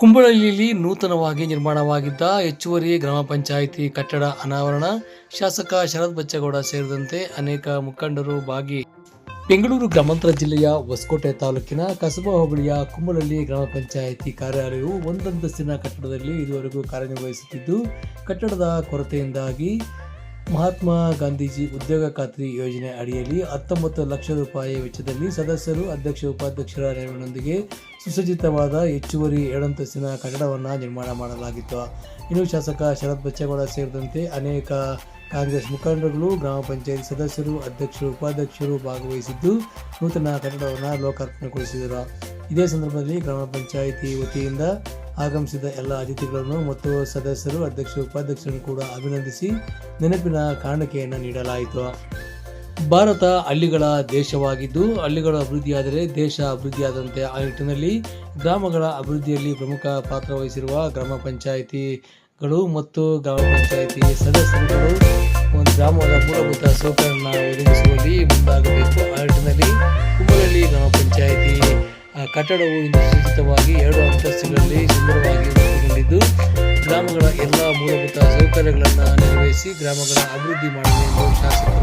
ಕುಂಬಳಳ್ಳಿಯಲ್ಲಿ ನೂತನವಾಗಿ ನಿರ್ಮಾಣವಾಗಿದ್ದ ಹೆಚ್ಚುವರಿ ಗ್ರಾಮ ಪಂಚಾಯಿತಿ ಕಟ್ಟಡ ಅನಾವರಣ, ಶಾಸಕ ಶರತ್ ಬಚ್ಚೇಗೌಡ ಸೇರಿದಂತೆ ಅನೇಕ ಮುಖಂಡರು ಭಾಗಿ. ಬೆಂಗಳೂರು ಗ್ರಾಮಾಂತರ ಜಿಲ್ಲೆಯ ಹೊಸಕೋಟೆ ತಾಲೂಕಿನ ಕಸಬಾ ಹೋಬಳಿಯ ಕುಂಬಳಳ್ಳಿ ಗ್ರಾಮ ಪಂಚಾಯಿತಿ ಕಾರ್ಯಾಲಯವು ಒಂದಂತಸ್ತಿನ ಕಟ್ಟಡದಲ್ಲಿ ಇದುವರೆಗೂ ಕಾರ್ಯನಿರ್ವಹಿಸುತ್ತಿದ್ದು, ಕಟ್ಟಡದ ಕೊರತೆಯಿಂದಾಗಿ ಮಹಾತ್ಮ ಗಾಂಧೀಜಿ ಉದ್ಯೋಗ ಖಾತ್ರಿ ಯೋಜನೆ ಅಡಿಯಲ್ಲಿ ಹತ್ತೊಂಬತ್ತು ಲಕ್ಷ ರೂಪಾಯಿ ವೆಚ್ಚದಲ್ಲಿ ಸದಸ್ಯರು, ಅಧ್ಯಕ್ಷ, ಉಪಾಧ್ಯಕ್ಷರ ನೆರವಿನೊಂದಿಗೆ ಸುಸಜ್ಜಿತವಾದ ಹೆಚ್ಚುವರಿ ಏಳಂತಸ್ತಿನ ಕಟ್ಟಡವನ್ನು ನಿರ್ಮಾಣ ಮಾಡಲಾಗಿತ್ತು. ಇನ್ನು ಶಾಸಕ ಶರತ್ ಬಚ್ಚೇಗೌಡ ಸೇರಿದಂತೆ ಅನೇಕ ಕಾಂಗ್ರೆಸ್ ಮುಖಂಡರುಗಳು, ಗ್ರಾಮ ಪಂಚಾಯತ್ ಸದಸ್ಯರು, ಅಧ್ಯಕ್ಷರು, ಉಪಾಧ್ಯಕ್ಷರು ಭಾಗವಹಿಸಿದ್ದು ನೂತನ ಕಟ್ಟಡವನ್ನು ಲೋಕಾರ್ಪಣೆಗೊಳಿಸಿದರು. ಇದೇ ಸಂದರ್ಭದಲ್ಲಿ ಗ್ರಾಮ ಪಂಚಾಯಿತಿ ವತಿಯಿಂದ ಆಗಮಿಸಿದ ಎಲ್ಲ ಅತಿಥಿಗಳನ್ನು ಮತ್ತು ಸದಸ್ಯರು ಅಧ್ಯಕ್ಷ ಉಪಾಧ್ಯಕ್ಷರನ್ನು ಕೂಡ ಅಭಿನಂದಿಸಿ ನೆನಪಿನ ಕಾಣಿಕೆಯನ್ನು ನೀಡಲಾಯಿತು. ಭಾರತ ಹಳ್ಳಿಗಳ ದೇಶವಾಗಿದ್ದು, ಹಳ್ಳಿಗಳ ಅಭಿವೃದ್ಧಿಯಾದರೆ ದೇಶ ಅಭಿವೃದ್ಧಿಯಾದಂತೆ ಆ ನಿಟ್ಟಿನಲ್ಲಿ ಗ್ರಾಮಗಳ ಅಭಿವೃದ್ಧಿಯಲ್ಲಿ ಪ್ರಮುಖ ಪಾತ್ರ ವಹಿಸಿರುವ ಗ್ರಾಮ ಪಂಚಾಯಿತಿಗಳು ಮತ್ತು ಗ್ರಾಮ ಪಂಚಾಯಿತಿ ಸದಸ್ಯರುಗಳು ಒಂದು ಗ್ರಾಮದ ಮೂಲಭೂತ ಸೌಕರ್ಯವನ್ನು ಒದಗಿಸುವಲ್ಲಿ ಮುಂದಾಗಬೇಕು. ಆ ನಿಟ್ಟಿನಲ್ಲಿ ಕುಂಬಳಲ್ಲಿ ಗ್ರಾಮ ಪಂಚಾಯಿತಿ ಕಟ್ಟಡವು ಇಂದು ಸೂಚಿತವಾಗಿ ಎರಡು ಅಂತಸ್ತುಗಳಲ್ಲಿ ಮೂಲಭೂತ ಸೌಕರ್ಯಗಳನ್ನು ನೆರವೇರಿಸಿ ಗ್ರಾಮಗಳ ಅಭಿವೃದ್ಧಿ ಮಾಡಲಿ ಎಂದು ಶಾಸಕರು